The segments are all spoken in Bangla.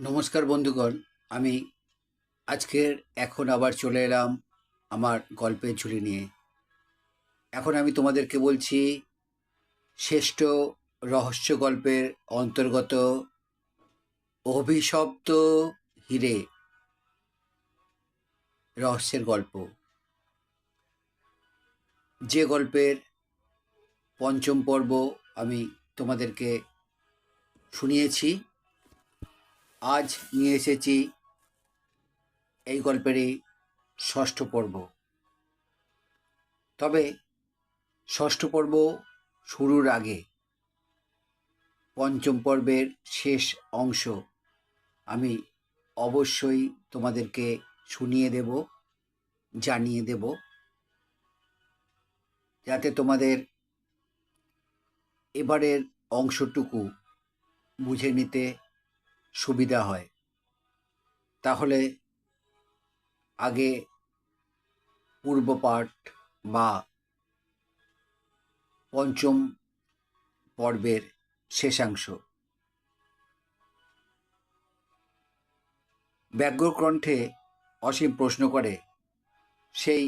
নমস্কার বন্ধুগণ, আমি আজকের এখন আবার চলে এলাম আমার গল্পের ঝুলি নিয়ে। এখন আমি তোমাদেরকে বলছি, শ্রেষ্ঠ রহস্য গল্পের অন্তর্গত অভিশপ্ত হিরে রহস্যের গল্প। যে গল্পের পঞ্চম পর্ব আমি তোমাদেরকে শুনিয়েছি। আজ নিয়ে এসেছি এই গল্পেরই ষষ্ঠ পর্ব। তবে ষষ্ঠ পর্ব শুরুর আগে পঞ্চম পর্বের শেষ অংশ আমি অবশ্যই তোমাদেরকে শুনিয়ে দেব, জানিয়ে দেব, যাতে তোমাদের এবারের অংশটুকু বুঝে নিতে সুবিধা হয়। তাহলে আগে পূর্ব পাঠ বা পঞ্চম পর্বের শেষাংশ। ব্যগ্রকণ্ঠে অসীম প্রশ্ন করে, সেই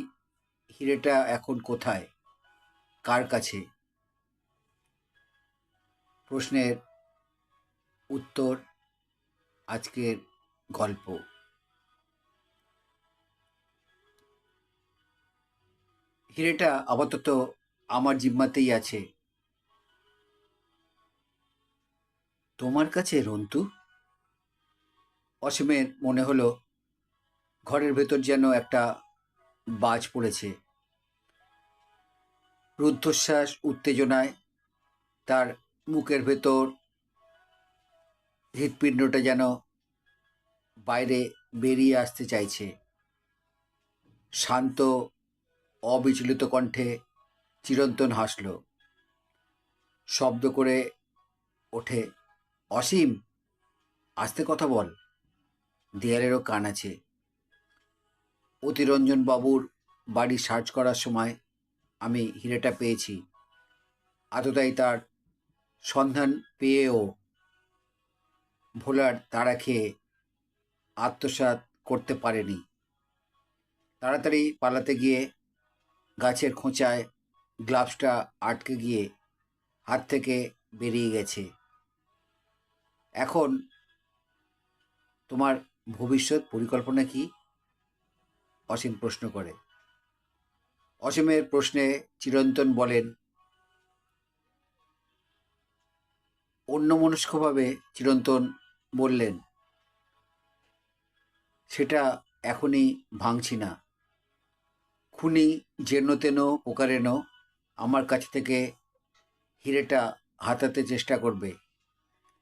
হিরেটা এখন কোথায়? কার কাছে? প্রশ্নের উত্তর আজকের গল্প। হিরেটা আপাতত আমার জিম্মাতেই আছে। তোমার কাছে রন্তু? অসীমের মনে হলো, ঘরের ভেতর যেন একটা বাজ পড়েছে। রুদ্ধশ্বাস উত্তেজনায় তার মুখের ভেতর হৃৎপিণ্ডটা যেন বাইরে বেরিয়ে আসতে চাইছে। শান্ত, অবিচলিত কণ্ঠে চিরন্তন হাসল। শব্দ করে ওঠে, অসীম, আস্তে কথা বল। দেয়ালেরও কান আছে। অতিরঞ্জন বাবুর বাড়ি সার্চ করার সময় আমি হিরেটা পেয়েছি। আততাই তার সন্ধান পেয়েও ভোলার তারা খেয়ে আত্মসাৎ করতে পারেনি। তাড়াতাড়ি পালাতে গিয়ে গাছের খোঁচায় গ্লাভসটা আটকে গিয়ে হাত থেকে বেরিয়ে গেছে। এখন তোমার ভবিষ্যৎ পরিকল্পনা কি? অসীম প্রশ্ন করে। অসীমের প্রশ্নে চিরন্তন বলেন অন্যমনস্কভাবে চিরন্তন বললেন, সেটা এখনই ভাঙছি না। খুনি যেন তেন প্রকারেণ আমার কাছ থেকে হিরেটা হাতাতে চেষ্টা করবে।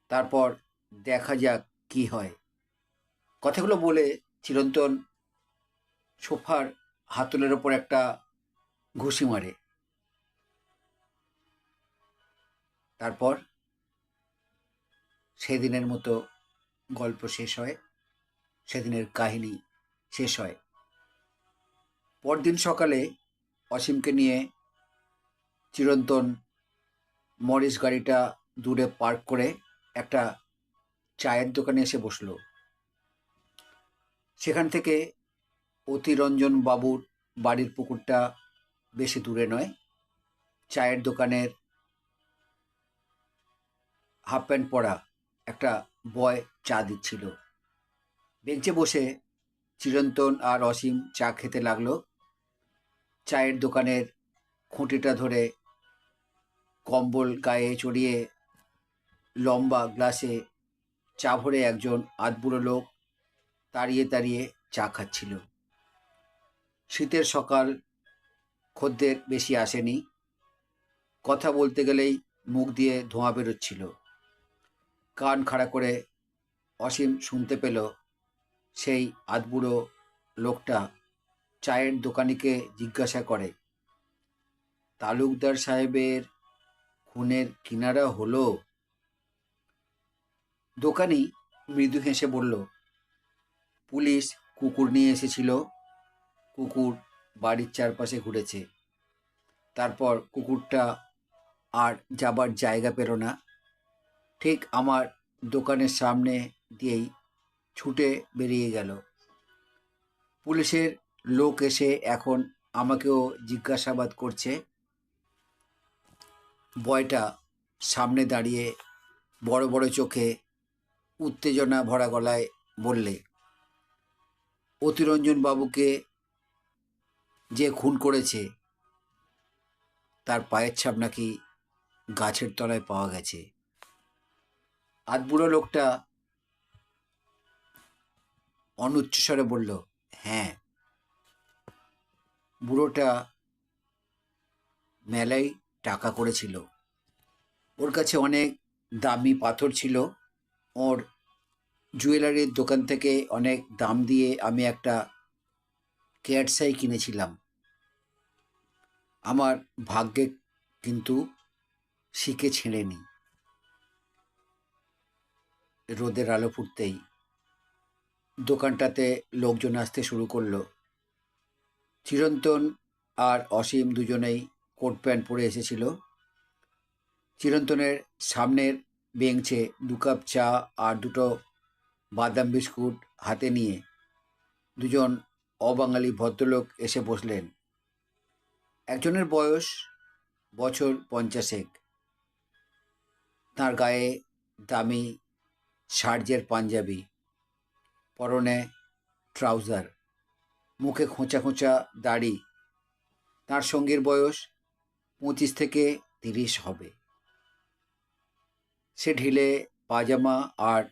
তারপর দেখা যাক কি হয়। কথাগুলো বলে চিরন্তন সোফার হাতলের ওপর একটা ঘুষি মারে। তারপর সেদিনের মতো গল্প শেষ হয়, সেদিনের কাহিনী শেষ হয়। পরদিন সকালে অসীমকে নিয়ে চিরন্তন মরিস গাড়িটা দূরে পার্ক করে একটা চায়ের দোকানে এসে বসল। সেখান থেকে অতিরঞ্জন বাবুর বাড়ির পুকুরটা বেশি দূরে নয়, চায়ের দোকানের হাফ প্যান্ট পরা একটা বয় চা দিচ্ছিল। বেঞ্চে বসে চিরন্তন আর অসীম চা খেতে লাগল। চায়ের দোকানের খুঁটিটা ধরে কম্বল গায়ে চড়িয়ে লম্বা গ্লাসে চা ভরে একজন আধবুড়ো লোক তাড়িয়ে তাড়িয়ে চা খাচ্ছিল। শীতের সকাল খদ্দের বেশি আসেনি। কথা বলতে গেলেই মুখ দিয়ে ধোঁয়া বেরোচ্ছিল। কান খাড়া করে অসীম শুনতে পেল সেই আধবুড়ো লোকটা চায়ের দোকানিকে জিজ্ঞাসা করে, তালুকদার সাহেবের খুনের কিনারা হলো? দোকানি মৃদু হেসে বলল, পুলিশ কুকুর নিয়ে এসেছিল, কুকুর বাড়ির চারপাশে ঘুরেছে। তারপর কুকুরটা আর যাবার জায়গা পেল না। ঠিক আমার দোকানের সামনে দিয়েই ছুটে বেরিয়ে গেল। পুলিশের লোক এসে এখন আমাকেও জিজ্ঞাসাবাদ করছে। বয়টা সামনে দাঁড়িয়ে বড় বড় চোখে উত্তেজনা ভরা গলায় বললে, অতিরঞ্জন বাবুকে যে খুন করেছে, তার পায়ের ছাপ নাকি গাছের তলায় পাওয়া গেছে। আধবুড়ো লোকটা অনুচ্চস্বরে বলল হ্যাঁ বুড়োটা মেলায় টাকা করেছিল। ওর কাছে অনেক দামি পাথর ছিল। ওর জুয়েলারির দোকান থেকে অনেক দাম দিয়ে আমি একটা ক্যাটসাই কিনেছিলাম। আমার ভাগ্যে কিন্তু শিকে ছেড়েনি। রোদের আলো ফুটতেই দোকানটাতে লোকজন আসতে শুরু করল। চিরন্তন আর অসীম দুজনেই কোট প্যান্ট পরে এসেছিল। চিরন্তনের সামনের বেঞ্চে দু কাপ চা আর দুটো বাদাম বিস্কুট হাতে নিয়ে দুজন অবাঙালি ভদ্রলোক এসে বসলেন। একজনের বয়স বছর পঞ্চাশেক। তার গায়ে দামি সার্জের পাঞ্জাবি, পরনে ট্রাউজার, মুখে খোঁচা খোঁচা দাড়ি, তার সঙ্গীর বয়স পঁচিশ থেকে তিরিশ হবে। সে ঢিলে পাজামা আর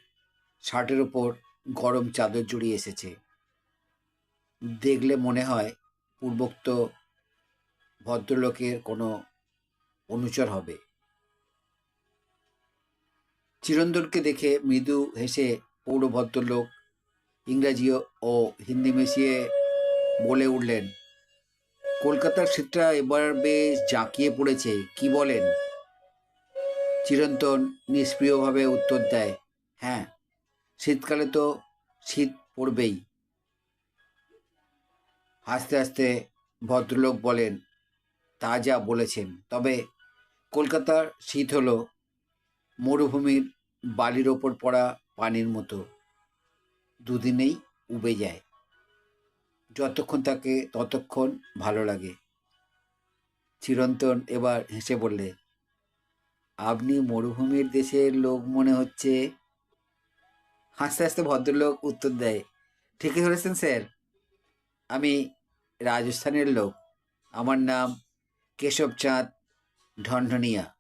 শার্টের ওপর গরম চাদর জড়িয়ে এসেছে। দেখলে মনে হয় পূর্বোক্ত ভদ্রলোকের কোনো অনুচর হবে। চিরন্দরকে দেখে মৃদু হেসে পৌর ভদ্রলোক ইংরাজি ও হিন্দি মিশিয়ে বলে উঠলেন, কলকাতার শীতটা এবার বেশ জাঁকিয়ে পড়েছে, কি বলেন? চিরন্তন নিষ্প্রিয়ভাবে উত্তর দেয় হ্যাঁ শীতকালে তো শীত পড়বেই। হাসতে হাসতে ভদ্রলোক বলেন, তা যা বলেছেন, তবে কলকাতার শীত হলো মরুভূমির বালির ওপর পড়া পানির মতো দুদিনেই উবে যায়। যতক্ষণ তাকে ততক্ষণ ভালো লাগে। চিরন্তন এবার হেসে বললে, আপনি মরুভূমির দেশের লোক মনে হচ্ছে? হাসতে হাসতে ভদ্রলোক উত্তর দেয়, ঠিকই ধরেছেন স্যার। আমি রাজস্থানের লোক। আমার নাম কেশব চাঁদ ঢনঢনিয়া।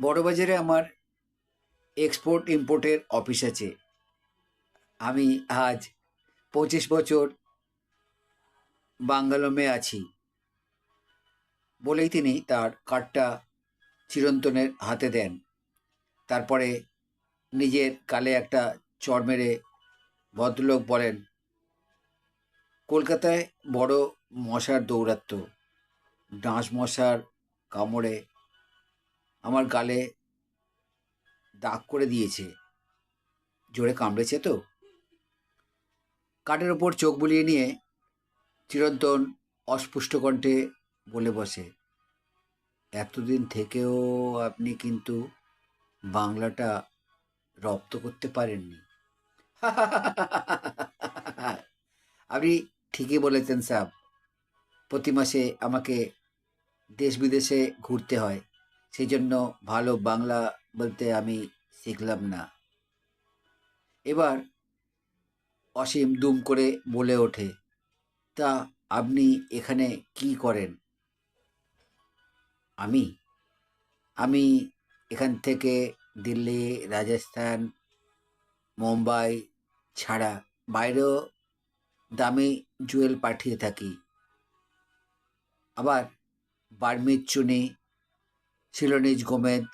বড়বাজারে আমার এক্সপোর্ট ইম্পোর্টের অফিস আছে। আমি আজ পঁচিশ বছর বাঙ্গালোমে আছি। বলেই তিনি তার কার্ডটা চিরন্তনের হাতে দেন। তারপরে নিজের গালে একটা চড় মেরে ভদ্রলোক বলেন, কলকাতায় বড় মশার দৌরাত্ম ডাঁশ মশার কামড়ে আমার গালে দাগ করে দিয়েছে। জোরে কামড়েছে তো? কাঠের ওপর চোখ বুলিয়ে নিয়ে চিরন্তন, অস্পুষ্ট কণ্ঠে বলে বসে, এতদিন থেকেও আপনি কিন্তু বাংলাটা রপ্ত করতে পারেননি। আপনি ঠিকই বলেছেন স্যার প্রতি মাসে আমাকে দেশ বিদেশে ঘুরতে হয়। সেই জন্য ভালো বাংলা বলতে আমি শিখলাম না। এবার অসীম দুম করে বলে ওঠে, তা আপনি এখানে কি করেন? আমি? আমি এখান থেকে দিল্লি, রাজস্থান, মুম্বাই ছাড়া বাইরেও দামি জুয়েল পাঠিয়ে থাকি। আবার বার্মিজ চুনি শিলনিজ গোমেদ,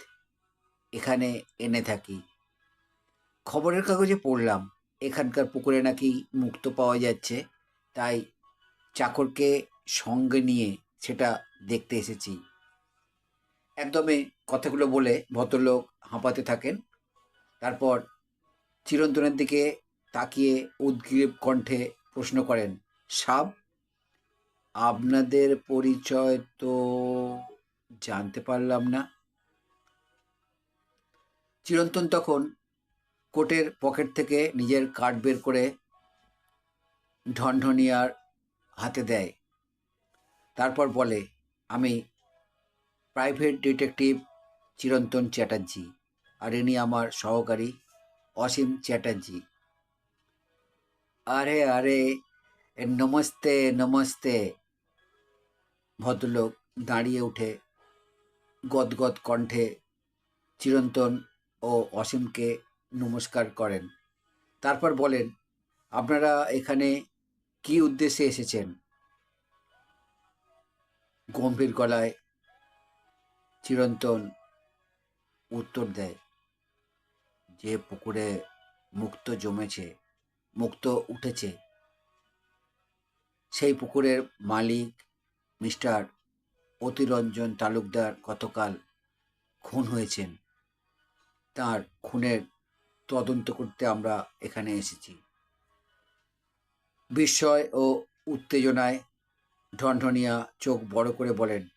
এখানে এনে থাকি। খবরের কাগজে পড়লাম, এখানকার পুকুরে নাকি মুক্ত পাওয়া যাচ্ছে, তাই চাকরকে সঙ্গে নিয়ে সেটা দেখতে এসেছি। একদমই কথাগুলো বলে ভদ্রলোক হাঁপাতে থাকেন, তারপর চিরন্তনের দিকে তাকিয়ে উদ্গ্রীব কণ্ঠে প্রশ্ন করেন, সাব, আপনাদের পরিচয় তো জানতে পারলাম না। চিরন্তন তখন কোটের পকেট থেকে নিজের কার্ড বের করে ঢনঢনিয়ার হাতে দেয়। তারপর বলে, আমি প্রাইভেট ডিটেকটিভ চিরন্তন চ্যাটার্জি আর ইনি আমার সহকারী অসীম চ্যাটার্জি। আরে আরে, নমস্তে নমস্তে। ভদ্রলোক দাঁড়িয়ে উঠে গদগদ কণ্ঠে চিরন্তন ও অসীমকে নমস্কার করেন। তারপর বলেন, আপনারা এখানে কি উদ্দেশ্যে এসেছেন? গম্ভীর গলায় চিরন্তন উত্তর দেয়, যে পুকুরে মুক্ত জমেছে, মুক্ত উঠেছে, সেই পুকুরের মালিক মিস্টার অতিরঞ্জন তালুকদার গতকাল খুন হয়েছেন। তার খুনের তদন্ত করতে আমরা এখানে এসেছি। বিস্ময় ও উত্তেজনায় ঢনঢনিয়া চোখ বড় করে বলেন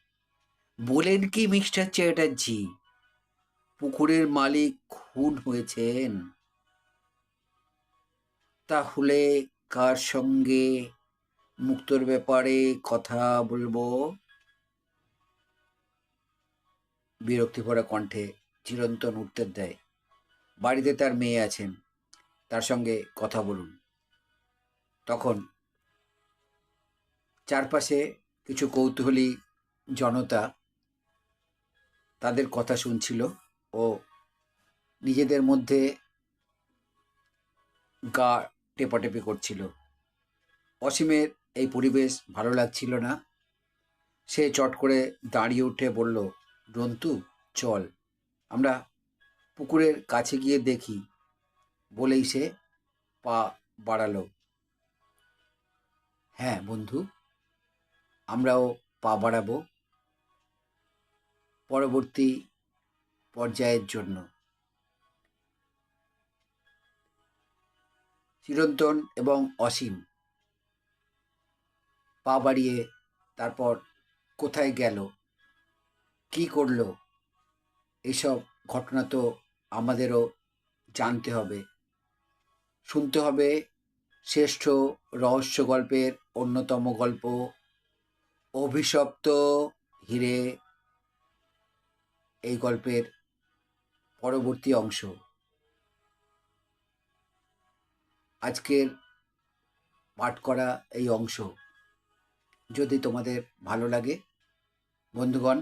বলেন কি, মিস্টার চ্যাটার্জি পুকুরের মালিক খুন হয়েছেন। তাহলে কার সঙ্গে মুক্তর ব্যাপারে কথা বলব? বিরক্তি ভরা কণ্ঠে চিরন্তন উত্তর দেয়, বাড়িতে তার মেয়ে আছেন, তার সঙ্গে কথা বলুন। তখন চারপাশে কিছু কৌতূহলী জনতা তাদের কথা শুনছিল ও নিজেদের মধ্যে গা টেপাটেপি করছিল। অসীমের এই পরিবেশ ভালো লাগছিল না। সে চট করে দাঁড়িয়ে উঠে বলল রন্তু, চল। আমরা পুকুরের কাছে গিয়ে দেখি, বলেই সে পা বাড়ালো। হ্যাঁ বন্ধু, আমরাও পা বাড়াবো পরবর্তী পর্যায়ের জন্য। চিরন্তন এবং অসীম। পা বাড়িয়ে তারপর কোথায় গেল? কি করল? এসব ঘটনা তো আমাদেরও জানতে হবে। শুনতে হবে শ্রেষ্ঠ রহস্য গল্পের অন্যতম গল্প, অভিশপ্ত হিরে এই গল্পের পরবর্তী অংশ। আজকের পাঠ করা এই অংশ। যদি তোমাদের ভালো লাগে, বন্ধুগণ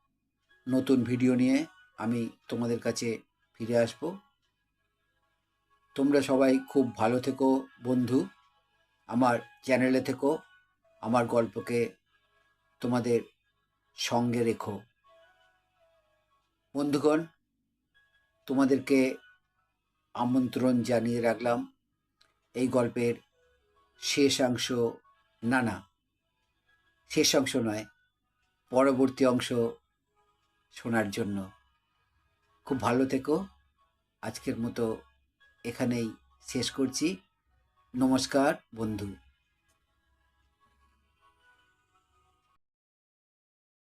নতুন ভিডিও নিয়ে আমি তোমাদের কাছে ফিরে আসব। তোমরা সবাই খুব ভালো থেকো বন্ধু, আমার চ্যানেলে থেকো, আমার গল্পকে তোমাদের সঙ্গে রেখো। বন্ধুগণ, তোমাদেরকে আমন্ত্রণ জানিয়ে রাখলাম। এই গল্পের শেষাংশ না না, শেষ অংশ নয়, পরবর্তী অংশ শোনার জন্য। খুব ভালো থেকো। আজকের মতো এখানেই শেষ করছি। নমস্কার বন্ধু।